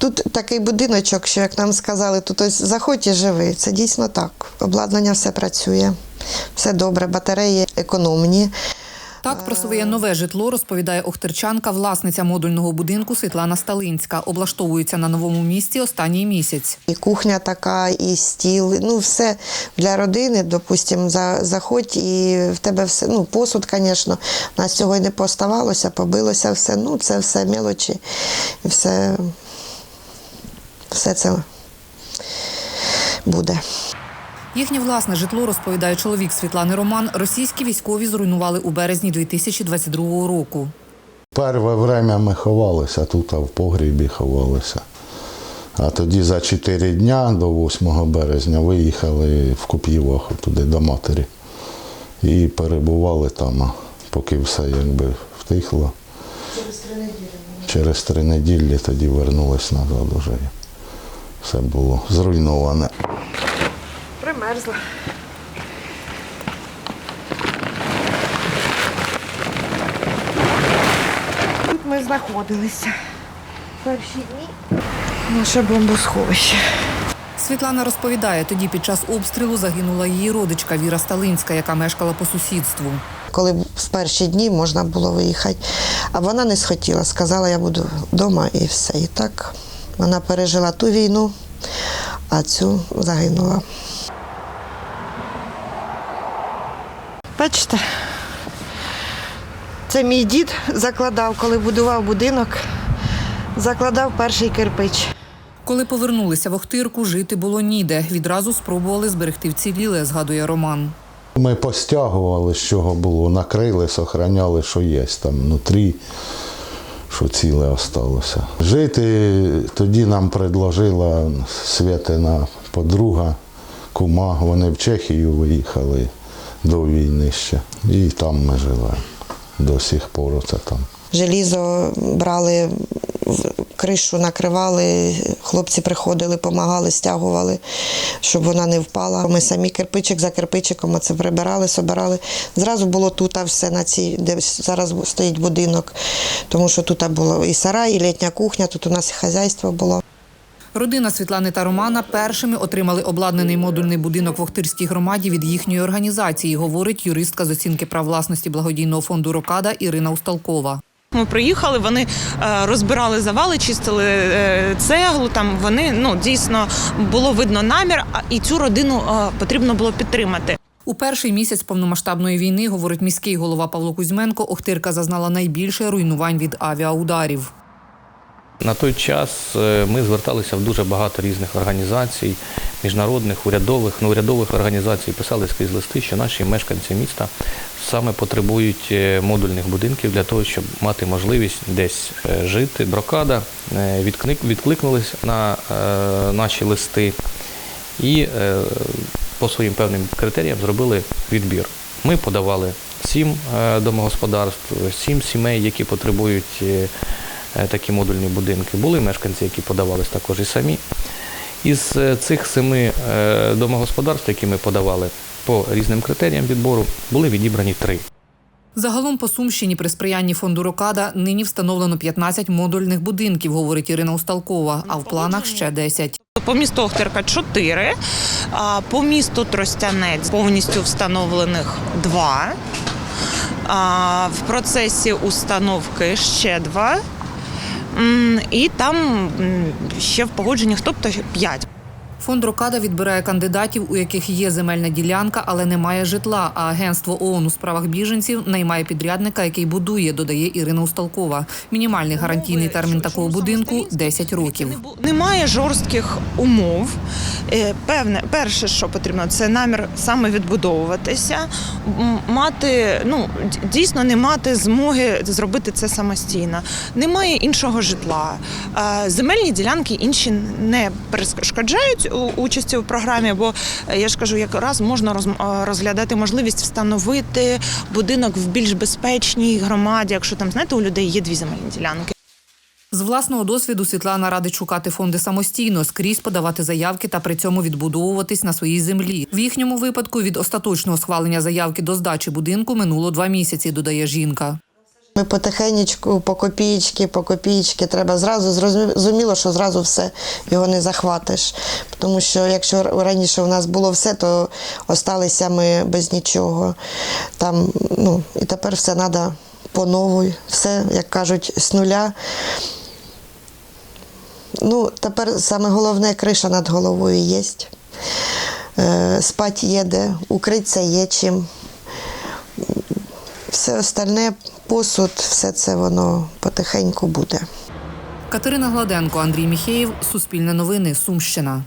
Тут такий будиночок, що як нам сказали, тут ось заходь і живи. Це дійсно так. Обладнання все працює, все добре, батареї економні. Так про своє нове житло розповідає охтерчанка, власниця модульного будинку Світлана Сталинська. Облаштовується на новому місці останній місяць. І кухня така, і стіл, ну все для родини. Допустимо, за, заходь, і в тебе все. Ну, посуд, звісно, нас не поставалося, побилося все. Ну, це все мелочі. І все, все це буде. Їхнє власне житло розповідає чоловік Світлани Роман. Російські військові зруйнували у березні 2022 року. Перше время ми ховалися тут, а в погрібі ховалися. А тоді за 4 дня до 8 березня виїхали в Куп'єваху туди до матері. І перебували там, поки все якби втихло. Через три неділі. Через три неділі тоді вернулись назад уже. Все було зруйноване. Примерзла. Тут ми знаходилися. Перші дні. Наше бомбосховище. Світлана розповідає, тоді під час обстрілу загинула її родичка Віра Сталинська, яка мешкала по сусідству. Коли в перші дні можна було виїхати, а вона не схотіла, сказала, я буду вдома і все. І так вона пережила ту війну, а цю загинула. Бачите, це мій дід закладав, коли будував будинок, закладав перший кирпич. Коли повернулися в Охтирку, жити було ніде. Відразу спробували зберегти вціліле, згадує Роман. Ми постягували, з чого було, накрили, сохраняли, що є там внутрі, що ціле осталося. Жити тоді нам предложила Святина подруга, кума. Вони в Чехію виїхали до війни ще. І там ми живемо. До сих пор це там. Желізо брали, кришу накривали, хлопці приходили, допомагали, стягували, щоб вона не впала. Ми самі кирпичик за кирпичиком оце прибирали, собирали. Зразу було тут все на цій, де зараз стоїть будинок, тому що тут було і сарай, і літня кухня, тут у нас і хазяйство було. Родина Світлани та Романа першими отримали обладнаний модульний будинок в Охтирській громаді від їхньої організації, говорить юристка з оцінки прав власності благодійного фонду Рокада Ірина Усталкова. Ми приїхали, вони е, розбирали завали, чистили е, цеглу. Там вони ну дійсно було видно намір, а і цю родину е, потрібно було підтримати. У перший місяць повномасштабної війни, говорить міський голова Павло Кузьменко, Охтирка зазнала найбільше руйнувань від авіаударів. На той час ми зверталися в дуже багато різних організацій, міжнародних, урядових, неурядових організацій, писали скрізь листи, що наші мешканці міста саме потребують е, модульних будинків для того, щоб мати можливість десь е, жити. Брокада е, відкликнулись на наші листи і по своїм певним критеріям зробили відбір. Ми подавали сім домогосподарств, сім сімей, які потребують такі модульні будинки. Були мешканці, які подавались також і самі. Із цих семи домогосподарств, які ми подавали по різним критеріям відбору, були відібрані три. Загалом по Сумщині при сприянні фонду Рокада нині встановлено 15 модульних будинків, говорить Ірина Усталкова, а в планах ще 10. По місту Охтирка 4, а по місту Тростянець повністю встановлених два. А в процесі установки ще два. І там ще в погодженнях, тобто п'ять. Фонд Рокада відбирає кандидатів, у яких є земельна ділянка, але немає житла. А агентство ООН у справах біженців наймає підрядника, який будує, додає Ірина Усталкова. Мінімальний гарантійний термін такого будинку 10 років. Немає жорстких умов. Е, Певне, перше, що потрібно, це намір саме відбудовуватися, мати ну дійсно не мати змоги зробити це самостійно. Немає іншого житла. Е, Земельні ділянки інші не перешкоджають участі у програмі, бо е, я ж кажу, якраз можна е, розглядати можливість встановити будинок в більш безпечній громаді, якщо там знаєте, у людей є дві земельні ділянки. З власного досвіду Світлана радить шукати фонди самостійно, скрізь подавати заявки та при цьому відбудовуватись на своїй землі. В їхньому випадку від остаточного схвалення заявки до здачі будинку минуло два місяці, додає жінка. Ми потихенечку, по копієчки, по копієчки. Треба зразу зрозуміло, що зразу все його не захватиш. Тому що якщо раніше у нас було все, то осталися ми без нічого. Там, ну, і тепер все треба по новій, все, як кажуть, з нуля. Ну, тепер саме головне криша над головою є. Е, спать є де, укритися є чим. Все остальне, посуд, все це воно потихеньку буде. Катерина Гладенко, Андрій Міхеєв, Суспільне новини, Сумщина.